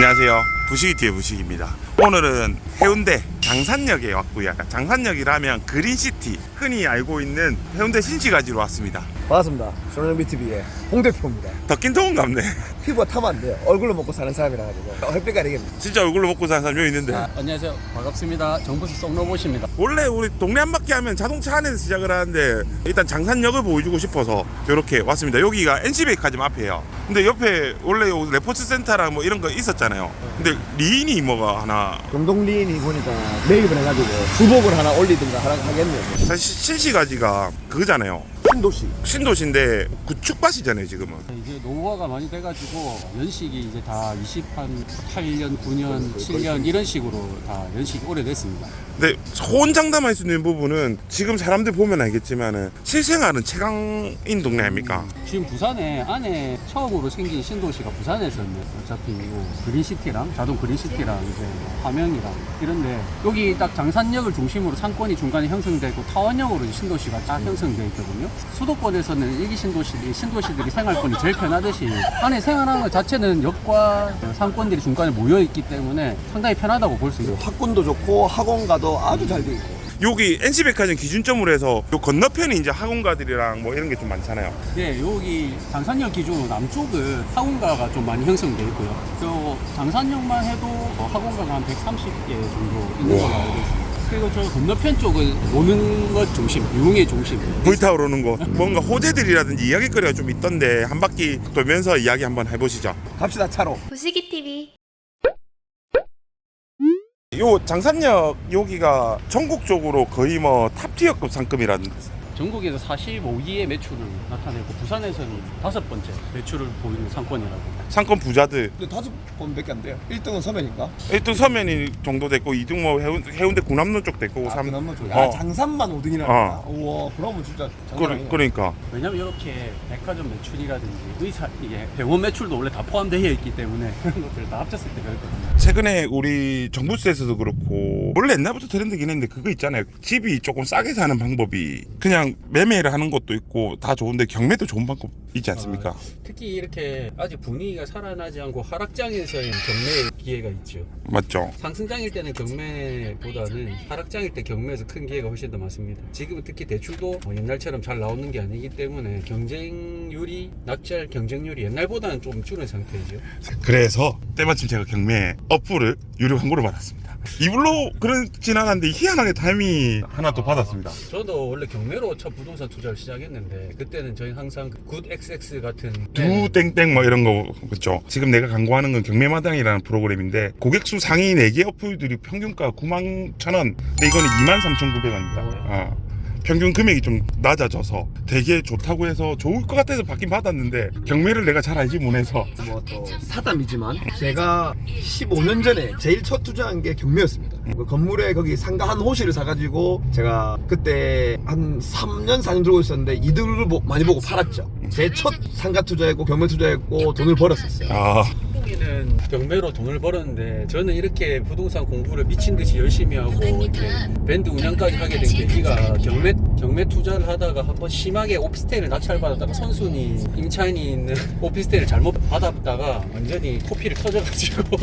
안녕하세요. 부식이 뒤에 부식입니다. 오늘은 해운대 장산역에 왔고요. 장산역이라면 그린시티 흔히 알고 있는 해운대 신시가지로 왔습니다. 반갑습니다. 조현영 BTV의 홍 대표입니다. 덥긴 더운 갑네. 피부가 타면 안 돼요. 얼굴로 먹고 사는 사람이라 가지고 어, 햇빛 가리겠네. 진짜 얼굴로 먹고 사는 사람 여기 있는데 아, 안녕하세요. 반갑습니다. 정부수 쏙로봇입니다. 원래 우리 동네 한 바퀴 하면 자동차 안에서 시작을 하는데 일단 장산역을 보여주고 싶어서 이렇게 왔습니다. 여기가 NC백화점 앞이에요. 근데 옆에 원래 요 레포츠 센터랑 뭐 이런 거 있었잖아요. 근데 리인이 뭐가 하나 경동 리인 이 보니까 매입을 해가지고 주복을 하나 올리든가 하나 하겠네요. 사실 신시가지가 그거잖아요. 신도시. 신도시인데 구축밭이잖아요 지금은. 이제 노후화가 많이 돼가지고 연식이 이제 다 28년, 8년, 9년, 7년 이런 식으로 다 연식이 오래됐습니다. 근데 호언장담할 수 있는 부분은 지금 사람들 보면 알겠지만은 실생활은 최강인 동네 아닙니까? 지금 부산에 안에 처음으로 생긴 신도시가 부산에서는 어차피 요 그린시티랑 자동 그린시티랑 이제 뭐 화명이랑 이런데 여기 딱 장산역을 중심으로 상권이 중간에 형성되고 타원역으로 이제 신도시가 딱 형성되어 있거든요. 수도권에서는 일기 신도시들이 신도시들이 생활권이 제일 편하듯이 안에 생활하는 것 자체는 역과 상권들이 중간에 모여 있기 때문에 상당히 편하다고 볼 수 있어요. 학군도 좋고 학원가도 아주 잘 돼 있고. 여기 NC백화점 기준점으로 해서 요 건너편이 이제 학원가들이랑 뭐 이런 게 좀 많잖아요. 네, 여기 장산역 기준으로 남쪽은 학원가가 좀 많이 형성되어 있고요. 또 장산역만 해도 어, 학원가가 한 130개 정도 있는 걸로 알고 있습니다. 그리고 저 건너편 쪽은 노는 것 중심, 유흥의 중심. 불타오르는 거, 뭔가 호재들이라든지 이야기거리가 좀 있던데 한 바퀴 돌면서 이야기 한번 해보시죠. 갑시다 차로. 부시기 TV. 요 장산역 여기가 전국적으로 거의 뭐 탑티어급 상급이라는 전국에서 45위의 매출을 나타내고 부산에서는 다섯 번째 매출을 보이는 상권이라고. 상권 부자들 근데 다섯 번밖에 안 돼요. 1등은 서면인가? 1등 서면이 정도 됐고 2등 뭐 해운, 해운대 구남로 쪽 됐고 아, 삼- 그나마 좀. 어. 아, 장산만 5등이라니까. 어. 우와, 그러면 진짜 장난 그러, 아니네. 그러니까 왜냐면 이렇게 백화점 매출이라든지 의사 이게 병원 매출도 원래 다 포함되어 있기 때문에 그런 것들을 다 합쳤을 때 그렇거든요. 최근에 우리 정부세에서도 그렇고 원래 옛날부터 트렌드긴 했는데 그거 있잖아요 집이 조금 싸게 사는 방법이 그냥 매매를 하는 것도 있고 다 좋은데 경매도 좋은 방법 있지 않습니까? 특히 이렇게 아직 분위기가 살아나지 않고 하락장에서의 경매 기회가 있죠. 맞죠? 상승장일 때는 경매보다는 하락장일 때 경매에서 큰 기회가 훨씬 더 많습니다. 지금은 특히 대출도 뭐 옛날처럼 잘 나오는 게 아니기 때문에 경쟁률이 낙찰 경쟁률이 옛날보다는 좀 줄은 상태이죠. 그래서 때마침 제가 경매 어플을 유료 광고를 받았습니다 이불로 그런 지나갔는데 희한하게 타이밍 하나 또 받았습니다 저도 원래 경매로 첫 부동산 투자를 시작했는데 그때는 저희 항상 그굿 XX 같은 두 땡땡 뭐 이런 거 그렇죠? 지금 내가 광고하는 건 경매마당이라는 프로그램인데 고객 수 상위 4개 어플들이 평균가 9만 천원. 근데 이거는 2만 3,900원입니다. 어. 평균 금액이 좀 낮아져서 되게 좋다고 해서 좋을 것 같아서 받긴 받았는데 경매를 내가 잘 알지 못해서 뭐 또 사담이지만 제가 15년 전에 제일 첫 투자한 게 경매였습니다. 그 건물에 거기 상가 한 호실을 사가지고 제가 그때 한 3년 4년 들고 있었는데 이득을 보- 많이 보고 팔았죠. 제 첫 상가 투자했고 경매 투자했고 돈을 벌었었어요. 아 한국인은 경매로 돈을 벌었는데 저는 이렇게 부동산 공부를 미친 듯이 열심히 하고 이렇게 밴드 운영까지 하게 된 계기가 경매 경매 투자를 하다가 한번 심하게 오피스텔을 낙찰받았다가 선순위 임차인이 있는 오피스텔을 잘못 받았다가 완전히 코피를 터져가지고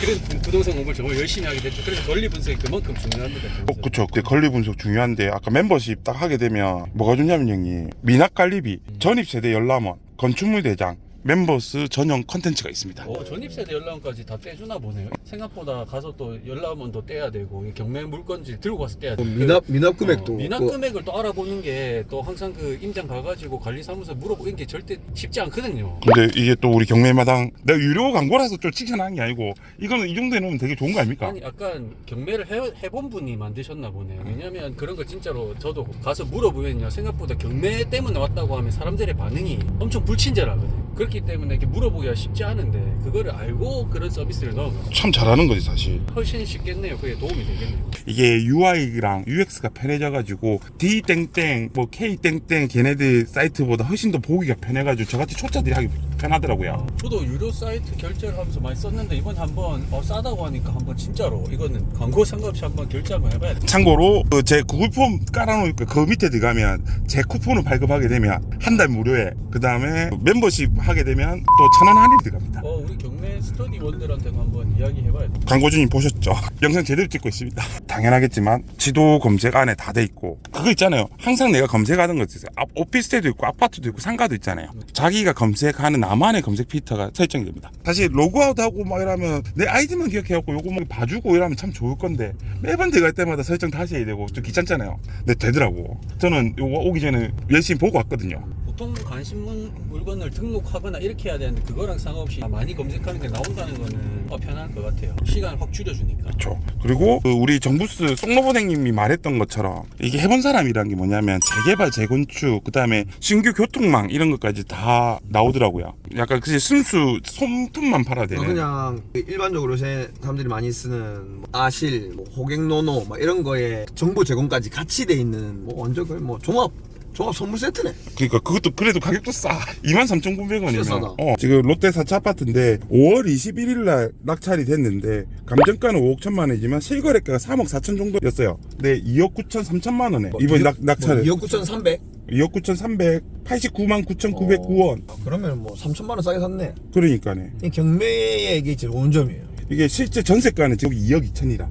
그래서 부동산 공부를 정말 열심히 하게 됐죠. 그래서 권리 분석이 그만큼 중요합니다. 어, 그쵸. 근데 권리 분석 중요한데 아까 멤버십 딱 하게 되면 뭐가 좋냐면 형님 미납 관리비, 전입 세대 열람원, 건축물 대장, 멤버스 전용 컨텐츠가 있습니다. 어, 전입세대 열람까지 다 떼주나 보네요. 생각보다 가서 또 열람원도 떼야 되고 이 경매 물건지 들고 가서 떼야 되고 미납 미납 금액도 어, 미납 그- 금액을 또 알아보는 게 또 항상 그 임장 가가지고 관리사무소 물어보는 게 절대 쉽지 않거든요. 근데 이게 또 우리 경매마당 내가 유료 광고라서 좀 칭찬하는 게 아니고 이거는 이 정도 해놓으면 되게 좋은 거 아닙니까? 아니 약간 경매를 해, 해본 분이 만드셨나 보네. 왜냐면 그런 거 진짜로 저도 가서 물어보면요 생각보다 경매 때문에 왔다고 하면 사람들의 반응이 엄청 불친절하거든요. 그렇 기 때문에 이렇게 물어보기가 쉽지 않은데 그거를 알고 그런 서비스를 넣으면 참 잘하는 거지 사실. 훨씬 쉽겠네요. 그게 도움이 되겠네요. 이게 UI랑 UX가 편해져가지고 D 땡땡 뭐 K 땡땡 걔네들 사이트보다 훨씬 더 보기가 편해가지고 저같이 초짜들이 하기 편하더라고요. 저도 유료 사이트 결제를 하면서 많이 썼는데 이번 한번 어, 싸다고 하니까 한번 진짜로 이거는 광고 상관없이 한번 결제 한번 해봐야 돼. 참고로 그제 구글 폼 깔아놓으니까 그 밑에 들어가면 제 쿠폰을 발급하게 되면 한 달 무료에 그 다음에 멤버십 하게 되면 또천원 할인 들어갑니다. 어 우리 경매 스터디원들한테도 한번 이야기해봐야 돼. 광고주님 보셨죠? 영상 제대로 찍고 있습니다. 당연하겠지만 지도 검색 안에 다 돼 있고 그거 있잖아요. 항상 내가 검색하는 거 있어요. 앞- 오피스텔도 있고 아파트도 있고 상가도 있잖아요. 자기가 검색하는 나만의 검색 필터가 설정이 됩니다. 사실 로그아웃하고 막 이러면 내 아이디만 기억해갖고 요거 막 봐주고 이러면 참 좋을 건데 매번 들어갈 때마다 설정 다시 해야 되고 좀 귀찮잖아요. 근데 되더라고. 저는 요거 오기 전에 열심히 보고 왔거든요. 보통 관심 문- 물건을 등록하거나 이렇게 해야 되는데 그거랑 상관없이 많이 검색하는 게 나온다는 거는 더 편할 것 같아요. 시간을 확 줄여주니까. 그렇죠. 그리고 그 우리 정부스 송로보생님이 말했던 것처럼 이게 해본 사람이란 게 뭐냐면 재개발, 재건축, 그다음에 신규 교통망 이런 것까지 다 나오더라고요. 약간 그게 순수 솜품만 팔아야 되는. 어, 그냥 일반적으로 제 사람들이 많이 쓰는 뭐 아실, 뭐 호갱노노 막 이런 거에 정보 제공까지 같이 돼 있는 뭐 완전 거의 뭐 종합 종합 선물 세트네. 그러니까 그것도 그래도 가격도 싸. 23,900원이면. 진짜 싸다. 어, 지금 롯데 4차 아파트인데 5월 21일 날 낙찰이 됐는데 감정가는 5억 1천만 원이지만 실거래가가 3억 4천 정도였어요. 근데 2억 9천 3천만 원에 이번 낙, 낙찰을 2억 9,300. 2억 9천 389만 9,909원. 어, 그러면 뭐 3천만 원 싸게 샀네. 그러니까네. 이 경매에 이게 제일 좋은 점이에요. 이게 실제 전세가는 지금 2억 2천이라.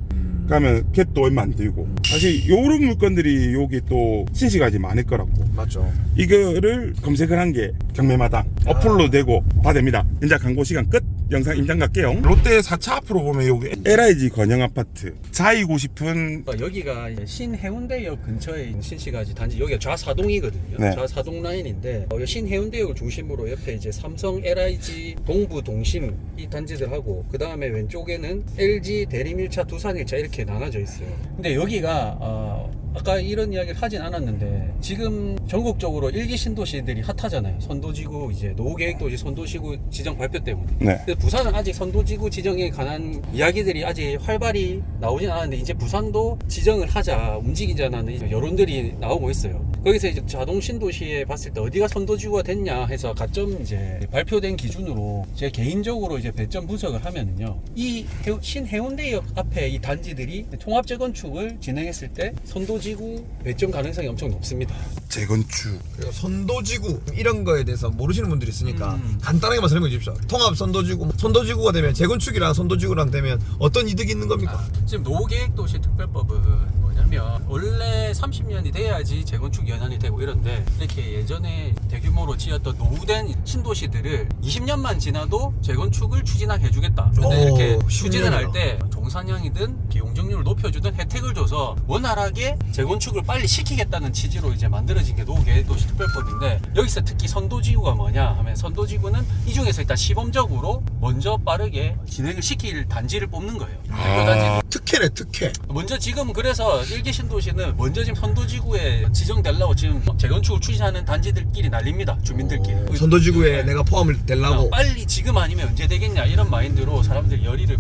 그러면 캣도 얼마 안 들고. 사실 요런 물건들이 여기 또 신시가지 많을 거라고. 맞죠. 이거를 검색을 한 게 경매마당 어플로 되고 다 됩니다. 이제 광고 시간 끝. 영상 임장 갈게요. 롯데 4차 앞으로 보면 여기 LIG 건영 아파트 자이고 싶은 그러니까 여기가 신해운대역 근처에 있는 신시가지 단지 여기가 좌사동이거든요. 네. 좌사동 라인인데 어, 이 신해운대역을 중심으로 옆에 이제 삼성, LIG, 동부, 동심 이 단지들하고 그 다음에 왼쪽에는 LG, 대림일차, 두산일차 이렇게 나눠져 있어요. 근데 여기가 어, 아까 이런 이야기를 하진 않았는데 지금 전국적으로 일기 신도시들이 핫하잖아요. 선도지구 이제 노후계획도시 선도지구 지정 발표 때문에. 네. 근데 부산은 아직 선도지구 지정에 관한 이야기들이 아직 활발히 나오진 않았는데 이제 부산도 지정을 하자 움직이자는 여론들이 나오고 있어요. 거기서 이제 자동 신도시에 봤을 때 어디가 선도지구가 됐냐 해서 가점 이제 발표된 기준으로 제 개인적으로 이제 배점 분석을 하면은요 이 신해운대역 앞에 이 단지들이 통합 재건축을 진행했을 때 선도지구 배점 가능성이 엄청 높습니다. 재건축 선도지구 이런 거에 대해서 모르시는 분들이 있으니까 음. 간단하게만 설명해 주십시오. 통합 선도지구, 선도지구가 되면 재건축이랑 선도지구랑 되면 어떤 이득이 있는 겁니까? 지금 노후계획도시 특별법은 뭐냐면 원래 30년이 돼야지 재건축 연한이 되고 이런데 이렇게 예전에 대규모로 지었던 노후된 신도시들을 20년만 지나도 재건축을 추진하게 해주겠다. 근데 오, 이렇게 10 추진을. 할 때 종산형이든 비용적률을 높여주든 혜택을 줘서 원활하게 재건축을 빨리 시키겠다는 취지로 이제 만들어진 게 노후계획도시 특별법인데 여기서 특히 선도지구가 뭐냐 하면 선도지구는 이 중에서 일단 시범적으로 먼저 빠르게 진행을 시킬 단지를 뽑는 거예요. 아, 특혜네 특혜. 먼저 지금 그래서 일기 신도시는 먼저 지금 선도지구에 지정되려고 지금 재건축을 추진하는 단지들끼리 난립니다. 주민들끼리. 어, 선도지구에 네. 내가 포함을 되려고. 어, 빨리 지금 아니면 언제 되겠냐 이런 마인드로 사람들이 열의를.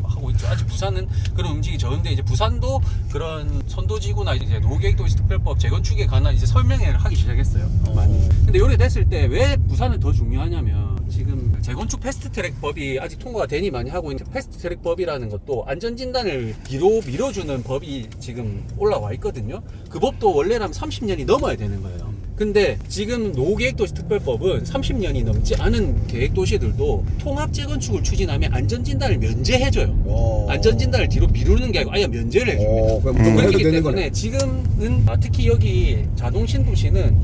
아직 부산은 그런 움직이 적은데 이제 부산도 그런 선도지구나 이제 노계획도 시 특별법 재건축에 관한 이제 설명회를 하기 시작했어요. 많이. 근데 요래 됐을 때 왜 부산은 더 중요하냐면 지금 재건축 패스트트랙 법이 아직 통과가 되니 많이 하고 있는 패스트트랙 법이라는 것도 안전진단을 뒤로 밀어주는 법이 지금 올라와 있거든요. 그 법도 원래라면 30년이 넘어야 되는 거예요. 근데 지금 노계획도시 특별법은 30년이 넘지 않은 계획도시들도 통합 재건축을 추진하면 안전진단을 면제해줘요. 오. 안전진단을 뒤로 미루는 게 아니고 아예 면제를 해줍니다. 오, 그럼 음. 해도 그렇기 되는 때문에 거네. 지금은 아, 특히 여기 자동 신도시는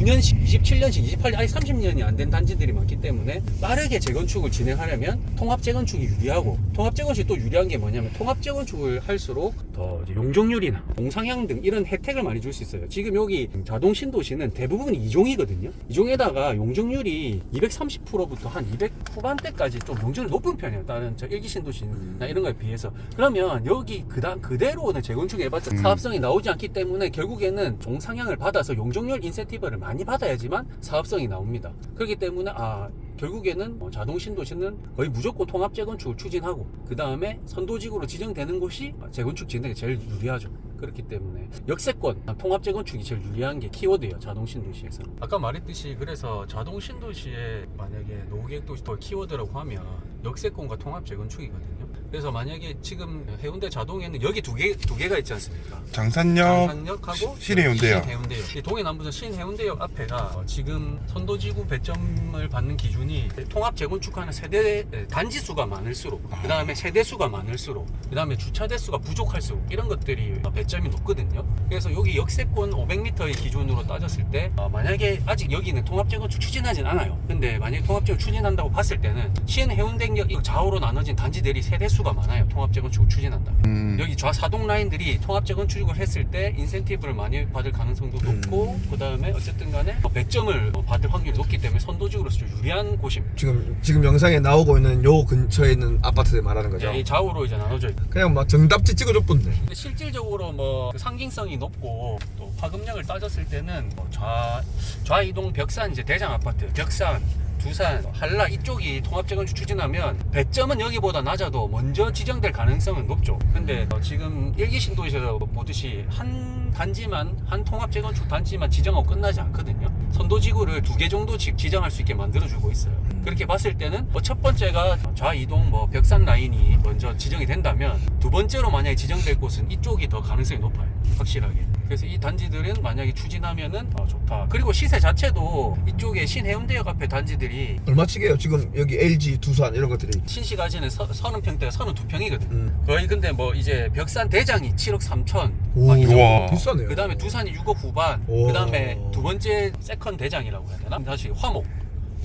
29년씩, 27년씩, 28년 아직 30년이 안 된 단지들이 많기 때문에 빠르게 재건축을 진행하려면 통합 재건축이 유리하고 통합 재건축이 또 유리한 게 뭐냐면 통합 재건축을 할수록 더 용적률이나 공상향 등 이런 혜택을 많이 줄 수 있어요. 지금 여기 자동 신도시는 대부분 이종이거든요. 이종에다가 용적률이 230%부터 한 200 후반대까지 좀 용적률 높은 편이에요. 다른 저 일기 신도시나 이런 거에 비해서. 그러면 여기 그다음 그대로는 재건축 해봤자 음. 사업성이 나오지 않기 때문에 결국에는 종상향을 받아서 용적률 인센티브를 많이 받아야지만 사업성이 나옵니다. 그렇기 때문에 아 결국에는 어, 자동 신도시는 거의 무조건 통합 재건축을 추진하고 그 다음에 선도지구로 지정되는 곳이 재건축 진행에 제일 유리하죠. 그렇기 때문에 역세권 통합 재건축이 제일 유리한 게 키워드예요 자동 신도시에서 아까 말했듯이 그래서 자동 신도시에 만약에 노후계획 도시 더 키워드라고 하면 역세권과 통합 재건축이거든요 그래서 만약에 지금 해운대 자동에는 여기 두 개 두 개가 있지 않습니까 장산역 장산역하고 시- 신해운대역. 신해운대역. 이 동해남부선 신해운대역 앞에가 어, 지금 선도지구 배점을 받는 기준이 통합 재건축하는 세대 에, 단지 수가 많을수록 그 다음에 세대 수가 많을수록 그 다음에 주차 대수가 부족할수록 이런 것들이 어, 배점이 높거든요. 그래서 여기 역세권 500m의 기준으로 따졌을 때 어, 만약에 아직 여기는 통합 재건축 추진하진 않아요. 근데 만약에 통합 재건축 추진한다고 봤을 때는 신해운대역 이 좌우로 나눠진 단지들이 세대 수가 많아요. 통합 재건축을 추진한다. 음, 여기 좌사동 라인들이 통합 재건축을 했을 때 인센티브를 많이 받을 가능성도 높고 그 다음에 어쨌든 간에 100점을 받을 확률이 높기 때문에 선도적으로서 좀 유리한 곳입니다. 지금 지금 영상에 나오고 있는 요 근처에 있는 아파트들 말하는 거죠. 이 좌우로 이제 나눠져 있고 그냥 막 정답지 찍어줘 뿐데. 근데 실질적으로 뭐그 상징성이 높고 또 파급력을 따졌을 때는 뭐 좌, 좌이동 벽산 이제 대장 아파트 벽산 두산, 한라 이쪽이 통합 재건축 추진하면 배점은 여기보다 낮아도 먼저 지정될 가능성은 높죠. 근데 어, 지금 일기 신도에서 보듯이 한 단지만 한 통합 재건축 단지만 지정하고 끝나지 않거든요. 선도지구를 두 개 정도씩 지정할 수 있게 만들어주고 있어요. 그렇게 봤을 때는 뭐 첫 번째가 좌이동 뭐 벽산 라인이 먼저 지정이 된다면 두 번째로 만약에 지정될 곳은 이쪽이 더 가능성이 높아요. 확실하게. 그래서 이 단지들은 만약에 추진하면은 어, 좋다. 그리고 시세 자체도 이쪽에 신해운대역 앞에 단지들이 얼마치게요? 지금 여기 LG, 두산 이런 것들이. 신시가지는 서, 서른 평대가 서른 두 평이거든. 음. 거의 근데 뭐 이제 벽산 대장이 7억 3천. 오. 우와. 비싸네요. 그 다음에 두산이 6억 후반. 오. 그 다음에 두 번째 세컨 대장이라고 해야 되나? 다시 화목.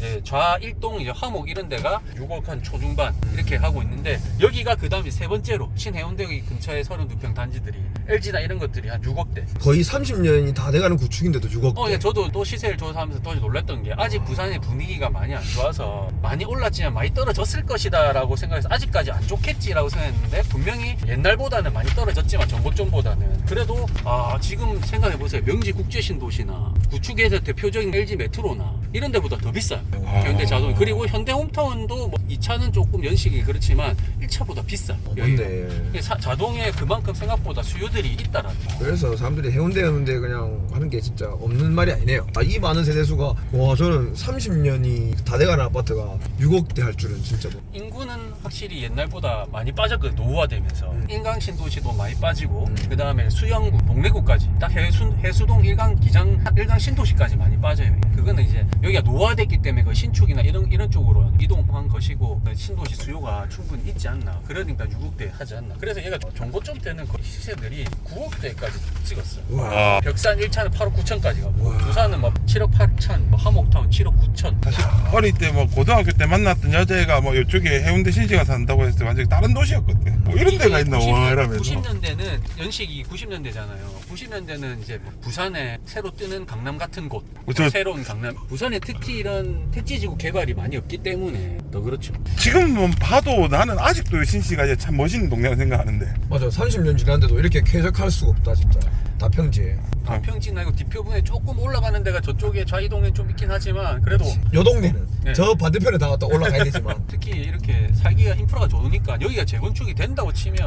이제 좌 일동 이제 화목 이런 데가 6억 한 초중반 이렇게 하고 있는데 여기가 그 다음에 세 번째로 신해운대 근처에 32평 단지들이 LG나 이런 것들이 한 6억대. 거의 30년이 다 돼가는 구축인데도 6억. 어, 예, 저도 또 시세를 조사하면서 또 놀랐던 게 아직 부산의 분위기가 많이 안 좋아서 많이 올랐지만 많이 떨어졌을 것이다라고 생각해서 아직까지 안 좋겠지라고 생각했는데 분명히 옛날보다는 많이 떨어졌지만 전고점보다는 그래도 아 지금 생각해 보세요 명지 국제신도시나 구축에서 대표적인 LG 메트로나 이런 데보다 더 비싸요 아. 현대 자동 그리고 현대 홈타운도 뭐 2차는 조금 연식이 그렇지만 1차보다 비싸 어. 사- 자동에 그만큼 생각보다 수요들이 있다라는 거. 그래서 사람들이 해운대 해운대 그냥 하는 게 진짜 없는 말이 아니네요. 아, 이 많은 세대수가 와 저는 30년이 다 돼가는 아파트가 6억대 할 줄은 진짜 뭐. 인구는 확실히 옛날보다 많이 빠졌거든 노후화되면서 음. 일강 신도시도 많이 빠지고 음. 그 다음에 수영구 동래구까지 딱 해수, 해수동 일강 기장 일강 신도시까지 많이 빠져요 그거는 이제 여기가 노후화됐기 때문에 그 신축이나 이런 이런 쪽으로 이동한 것이고 그 신도시 수요가 충분히 있지 않나. 그러니까 6억대 하지 않나. 그래서 얘가 정고점 때는 거의 시세들이 9억대까지 찍었어요 와. 아, 벽산 1차는 8억 9천까지 가고 와. 두산은 막 7억 8천 뭐 하목타운 7억 9천 사실 어릴 때 뭐 고등학교 때 만났던 여자애가 뭐 이쪽에 해운대 신시가 산다고 했을 때 완전히 다른 도시였거든. 뭐 이런 데가 있나 와 이러면서. 90년대는 연식이 90년대잖아요. 90년대는 이제 뭐 부산에 새로 뜨는 강남 같은 곳, 그쵸. 새로운 강남. 부산에 특히 이런 택지지구 개발이 많이 없기 때문에 더 그렇죠. 지금 봐도 나는 아직도 신시가 이제 참 멋있는 동네라고 생각하는데. 맞아 30년 지났는데도 이렇게 쾌적할 수가 없다 진짜. 다 평지에. 아. 평지나 이거 뒤표분에 조금 올라가는 데가 저쪽에 좌이동엔 좀 있긴 하지만 그래도 요 동네는 네. 저 반대편에 다 왔다 올라가야 되지만 특히 이렇게 살기가 인프라가 좋으니까 여기가 재건축이 된다고 치면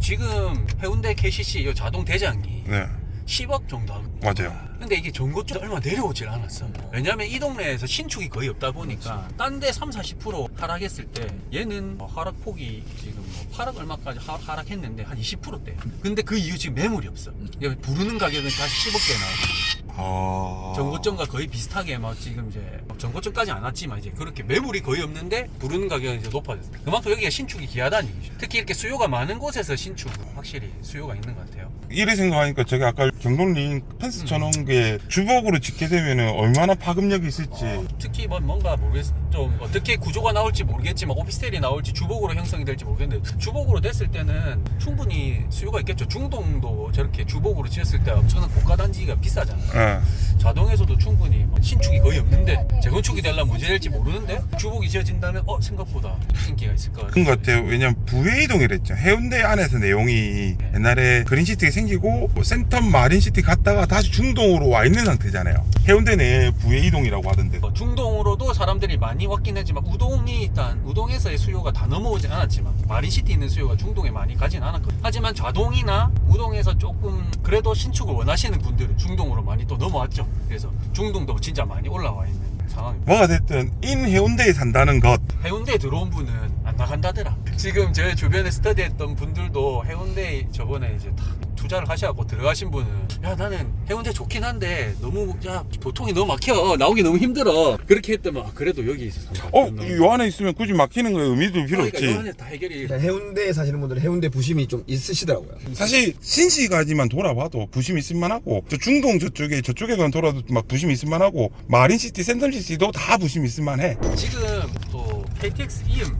지금 해운대 KCC 이 자동 대장이 네, 10억 정도 하고 맞아요. 근데 이게 전고점 얼마 내려오질 않았어. 왜냐면 이 동네에서 신축이 거의 없다 보니까 딴 데 3, 40% 하락했을 때 얘는 뭐 하락폭이 지금 뭐 8억 얼마까지 하, 하락했는데 한 20%대. 근데 그 이후 지금 매물이 없어. 이게 부르는 가격은 다시 10억대 나오고 아. 전고점과 거의 비슷하게 막 지금 이제 뭐 전고점까지 안 왔지만 이제 그렇게 매물이 거의 없는데 부르는 가격은 이제 높아졌어. 그만큼 여기가 신축이 귀하다는 얘기죠. 특히 이렇게 수요가 많은 곳에서 신축은 확실히 수요가 있는 것 같아요. 이래 생각하니까 제가 아까 경동링 펜스 쳐놓은 게 주복으로 짓게 되면은 얼마나 파급력이 있을지. 어, 특히 뭐 뭔가 모르겠 좀 어떻게 구조가 나올지 모르겠지만 오피스텔이 나올지 주복으로 형성이 될지 모르겠는데 주복으로 됐을 때는 충분히 수요가 있겠죠. 중동도 저렇게 주복으로 지었을 때 엄청난 고가 단지가 비싸잖아요. 예. 자동에서도 충분히 뭐 신축이 거의 없는데 재건축이 되려면 문제 될지 모르는데 주복이 지어진다면 어 생각보다 인기가 있을 것 같아요. 그런 것 같아요. 왜냐면 부의 이동이랬죠. 해운대 안에서 내용이 옛날에 그린시티가 생기고 뭐 센텀 마리 마린시티 갔다가 다시 중동으로 와 있는 상태잖아요. 해운대 내 부의 이동이라고 하던데. 뭐 중동으로도 사람들이 많이 왔긴 했지만 우동이 일단 우동에서의 수요가 다 넘어오진 않았지만 마린시티 있는 수요가 중동에 많이 가진 않았거든요. 하지만 좌동이나 우동에서 조금 그래도 신축을 원하시는 분들은 중동으로 많이 또 넘어왔죠. 그래서 중동도 진짜 많이 올라와 있는 상황입니다. 뭐가 됐든 인 해운대에 산다는 것. 해운대에 들어온 분은 안 나간다더라. 지금 제 주변에 스터디했던 분들도 해운대에 저번에 이제 다 투자를 하셔갖고 들어가신 분은 야 나는 해운대 좋긴 한데 너무 야 교통이 너무 막혀 나오기 너무 힘들어 그렇게 했더만 아, 그래도 여기 있어 산다. 어, 요 안에 있으면 굳이 막히는 거에 의미도 필요 그러니까 이 없지. 안에 다 해결이 일단 해운대에 사시는 분들은 해운대 부심이 좀 있으시더라고요. 사실 신시가지만 돌아봐도 부심이 있을만하고 저 중동 저쪽에 저쪽에만 돌아도 막 부심이 있을만하고 마린시티, 센텀시티도 다 부심이 있을만해. 지금 또 KTX 이음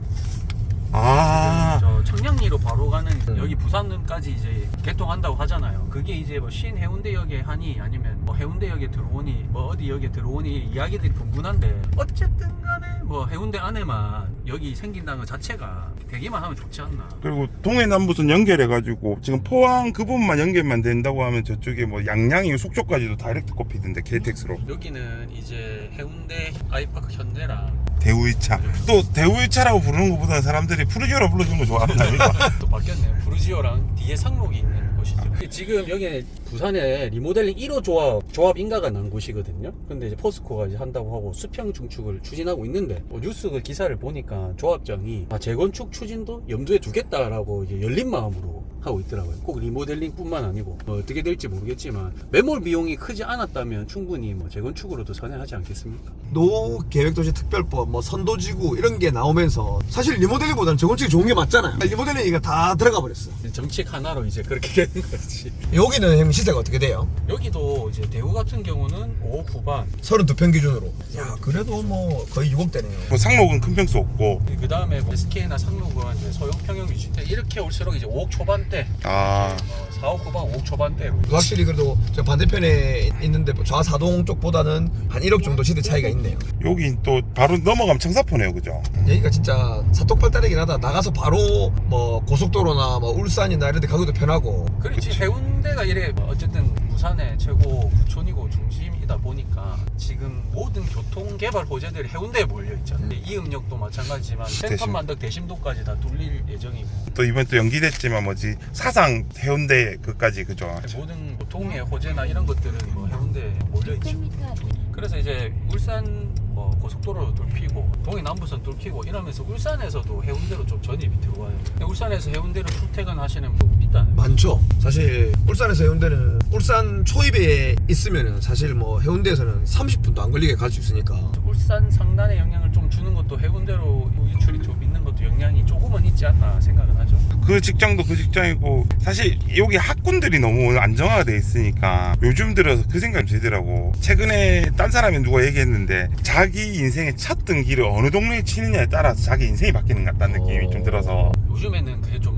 아, 저 청량리로 바로 가는 여기 부산까지 이제 개통한다고 하잖아요. 그게 이제 뭐 신 해운대역에 하니 아니면 뭐 해운대역에 들어오니 뭐 어디 역에 들어오니 이야기들이 분분한데 어쨌든 간에 뭐 해운대 안에만 여기 생긴다는 것 자체가 되기만 하면 좋지 않나. 그리고 동해 남부선 연결해가지고 지금 포항 그 부분만 연결만 된다고 하면 저쪽에 뭐 양양이 속초까지도 다이렉트 꼽히던데 KTX로 여기는 이제 해운대 아이파크 현대랑 대우이차 또 대우이차라고 부르는 것보다 사람들이 푸르지오라 불러주는 거 좋아하는 거 아닙니까? 또 바뀌었네요. 부르지오랑 뒤에 상록이 있는 곳이죠. 지금 여기 부산에 리모델링 1호 조합, 조합 인가가 난 곳이거든요. 근데 이제 포스코가 이제 한다고 하고 수평 중축을 추진하고 있는데 뭐 뉴스 그 기사를 보니까 조합장이 아, 재건축 추진도 염두에 두겠다라고 이제 열린 마음으로 하고 있더라고요. 꼭 리모델링뿐만 아니고 뭐 어떻게 될지 모르겠지만 매몰 비용이 크지 않았다면 충분히 뭐 재건축으로도 선회하지 않겠습니까? 노 계획도시 특별법, 뭐 선도지구 이런 게 나오면서 사실 리모델링보다는 재건축이 좋은 게 맞잖아요. 리모델링이 다 들어가 버렸어. 정책 하나로 이제 그렇게 되는 거지. 여기는 형 시세가 어떻게 돼요? 여기도 이제 대구 같은 경우는 5, 9반 32평 기준으로. 야, 그래도 뭐 거의 6억대네요. 뭐 상록은 큰 평수 없고 그 다음에 SK나 상록은 이제 소형 평형 위주 이렇게 올수록 이제 5억 초반 대아 어, 4억 9반 5억 초반대로 확실히 그래도 저 반대편에 있는데 좌사동 쪽보다는 한 1억 정도 시대 차이가 있네요. 여기 또 바로 넘어가면 청사포네요 그죠? 여기가 진짜 사톡발달이긴 하다. 나가서 바로 뭐 고속도로나 뭐 울산이나 이런 데 가기도 편하고. 그렇지 해운 대가 이래 뭐 어쨌든 부산의 최고 구촌이고 중심이다 보니까 지금 모든 교통 개발 호재들이 해운대에 몰려 있잖아요. 이음역도 마찬가지지만 센텀만덕 대심도까지 다 뚫릴 예정이고. 또 이번 또 연기됐지만 뭐지? 사상 해운대 그까지 그죠? 모든 교통의 호재나 이런 것들은 뭐 해운대에 몰려 있죠. 600m 앞 그래서 이제 울산 뭐 고속도로 뚫히고 동해 남부선 뚫히고 이러면서 울산에서도 해운대로 좀 전입이 들어와요. 울산에서 해운대로 출퇴근하시는 분 있다는. 많죠. 사실 울산에서 해운대는 울산 초입에 있으면은 사실 뭐 해운대에서는 30분도 안 걸리게 갈 수 있으니까. 울산 상단에 영향을 좀 주는 것도 해운대로 유출이 좀 있는 것도 영향이 조금은 있지 않나 생각은 하죠. 그 직장도 그 직장이고 사실 여기 학군들이 너무 안정화가 돼 있으니까 요즘 들어서 그 생각이 들더라고 최근에 딴 사람이 누가 얘기했는데 자기 인생의 첫 등기를 어느 동네에 치느냐에 따라서 자기 인생이 바뀌는 것 같다는 느낌이 좀 들어서 요즘에는 그게 좀.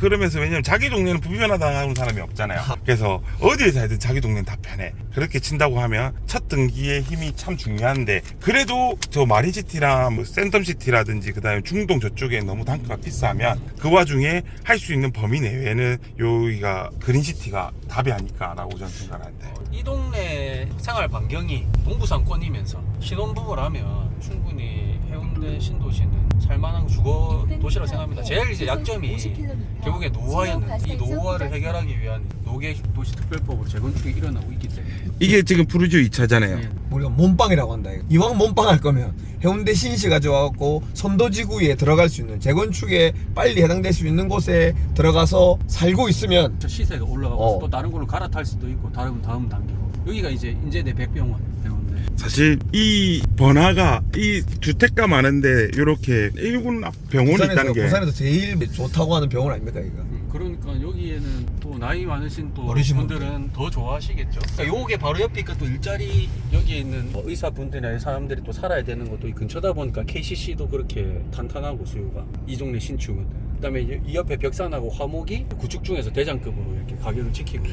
그러면서 왜냐면 자기 동네는 불편하다는 사람이 없잖아요. 그래서 어디에 살든 자기 동네는 다 편해. 그렇게 친다고 하면 첫 등기의 힘이 참 중요한데 그래도 저 마린시티랑 뭐 센텀시티라든지 그 다음에 중동 저쪽에 너무 단가가 비싸면 그 와중에 할 수 있는 범위 내외는 여기가 그린시티가 답이 아닐까라고 저는 생각하는데. 어, 이 동네 생활 반경이 동부상권이면서 신혼부부라면 충분히 해운대 신도시는 살만한 주거 도시라고 생각합니다. 제일 이제 약점이 결국에 노화였는데 이 노화를 해결하기 위한 노계 도시 특별법으로 재건축이 일어나고 있기 때문에 이게 지금 푸르지오 2차잖아요 우리가 몸빵이라고 한다. 이거. 이왕 몸빵 할 거면 해운대 신시 가져와갖고 선도지구에 들어갈 수 있는 재건축에 빨리 해당될 수 있는 곳에 들어가서 살고 있으면 저 시세가 올라가고 어. 또 다른 걸로 갈아탈 수도 있고 다른 다음 단계로 여기가 이제 인제대 백병원 해운대 사실 이 번화가 이 주택가 많은데 이렇게 일군 앞 병원이 부산에서, 있다는 게 부산에서 제일 좋다고 하는 병원 아닙니까 이거? 음, 그러니까 여기에는 또 나이 많으신 또 어리신 분들은 더 좋아하시겠죠. 그러니까 요게 바로 옆이니까 또 일자리 여기에 있는 뭐 의사분들이나 사람들이 또 살아야 되는 것도 이 근처다 보니까 KCC도 그렇게 탄탄하고 수요가 이 동네 신축은. 그다음에 이- 이 옆에 벽산하고 화목이 구축 중에서 대장급으로 이렇게 가격을 지키고.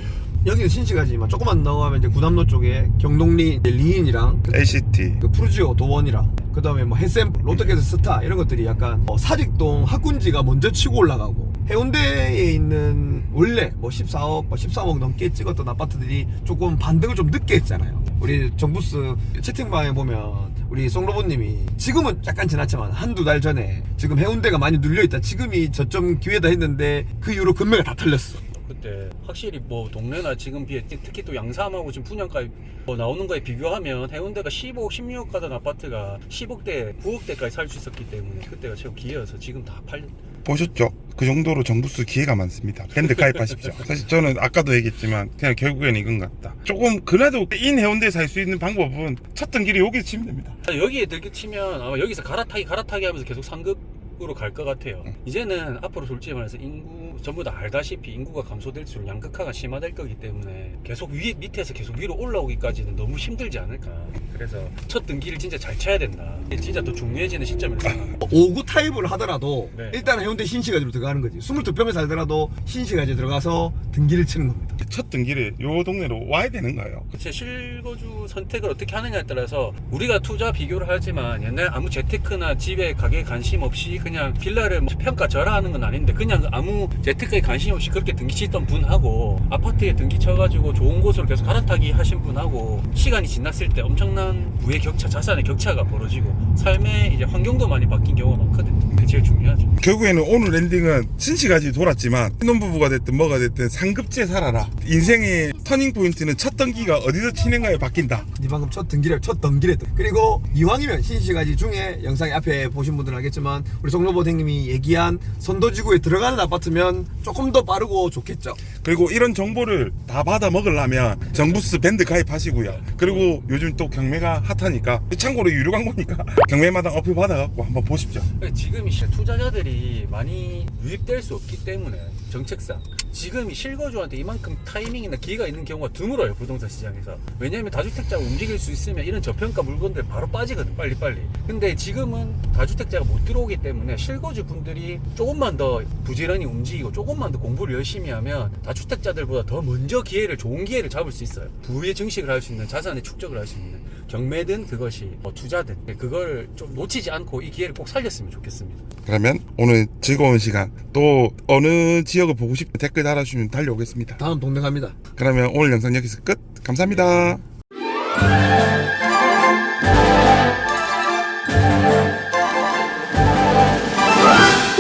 여기는 신시가지만 조금만 넘어가면 이제 구남로 쪽에 경동리 리인이랑 그, LCT 그 푸르지오 도원이랑 그 다음에 뭐 햇샘 롯데게스 스타 이런 것들이 약간 어, 사직동 학군지가 먼저 치고 올라가고 해운대에 있는 원래 뭐 14억, 뭐 13억 넘게 찍었던 아파트들이 조금 반등을 좀 늦게 했잖아요. 우리 정부스 채팅방에 보면 우리 송로보님이 지금은 약간 지났지만 한두 달 전에 지금 해운대가 많이 눌려있다. 지금이 저점 기회다 했는데 그 이후로 금매가 다 털렸어. 그때 확실히 뭐 동네나 지금 비해 특- 특히 또 양삼하고 지금 분양가 뭐 나오는 거에 비교하면 해운대가 15억, 16억 가던 아파트가 10억대, 9억대까지 살 수 있었기 때문에 그때가 최고 기회여서 지금 다 팔. 보셨죠? 그 정도로 정부수 기회가 많습니다. 밴드 가입하십시오. 사실 저는 아까도 얘기했지만 그냥 결국에는 이건 같다. 조금 그래도 인 해운대 살수 있는 방법은 첫 등기를 여기서 치면 됩니다. 여기에 들기 치면 아마 여기서 갈아타기 갈아타기 하면서 계속 상급 으로 갈 것 같아요. 이제는 앞으로 솔직히 말해서 인구 전부 다 알다시피 인구가 감소될수록 양극화가 심화될 거기 때문에 계속 위 밑에서 계속 위로 올라오기까지는 너무 힘들지 않을까. 그래서 첫 등기를 진짜 잘 쳐야 된다. 이게 진짜 더 중요해지는 시점이라고 생각합니다. 5구 타입을 하더라도 네. 일단 해운대 신시가지로 들어가는 거지. 22평에 살더라도 신시가지 들어가서 등기를 치는 겁니다. 첫 등기를 요 동네로 와야 되는 거예요. 제 실거주 선택을 어떻게 하느냐에 따라서 우리가 투자 비교를 하지만 옛날 아무 재테크나 집에 가게에 관심 없이 그냥 빌라를 뭐 평가 절하하는 건 아닌데 그냥 아무 재테크에 관심 없이 그렇게 등기 치던 분하고 아파트에 등기 쳐가지고 좋은 곳으로 계속 갈아타기 하신 분하고 시간이 지났을 때 엄청난 부의 격차, 자산의 격차가 벌어지고 삶의 이제 환경도 많이 바뀐 경우가 많거든요. 그게 제일 중요하죠. 결국에는 오늘 엔딩은 신시까지 돌았지만 신혼부부가 됐든 뭐가 됐든 상급제 살아라. 인생의 터닝 포인트는 첫 등기가 어디서 치는가에 바뀐다. 네 방금 첫 등기를 첫 등기를 했다. 그리고 이왕이면 신시가지 중에 영상 앞에 보신 분들은 알겠지만 우리 송로보댕님이 얘기한 선도지구에 들어가는 아파트면 조금 더 빠르고 좋겠죠. 그리고 이런 정보를 다 받아 먹으려면 정부스 밴드 가입하시고요. 그리고 요즘 또 경매가 핫하니까 참고로 유료 광고니까 경매마당 어플 받아갖고 한번 보십시오. 지금 이 투자자들이 많이 유입될 수 없기 때문에 정책상 지금 이 실거주한테 이만큼 타이밍이나 기회가 있는 경우가 드물어요 부동산 시장에서 왜냐하면 다주택자가 움직일 수 있으면 이런 저평가 물건들 바로 빠지거든 빨리 빨리 근데 지금은 다주택자가 못 들어오기 때문에 실거주 분들이 조금만 더 부지런히 움직이고 조금만 더 공부를 열심히 하면 다주택자들보다 더 먼저 기회를 좋은 기회를 잡을 수 있어요 부의 증식을 할 수 있는 자산의 축적을 할 수 있는 경매든 그것이 뭐 투자든 그걸 좀 놓치지 않고 이 기회를 꼭 살렸으면 좋겠습니다 그러면 오늘 즐거운 시간 또 어느 지역을 보고 싶은 댓글 달아주시면 달려오겠습니다. 다음 동네 갑니다. 그러면 오늘 영상 여기서 끝. 감사합니다.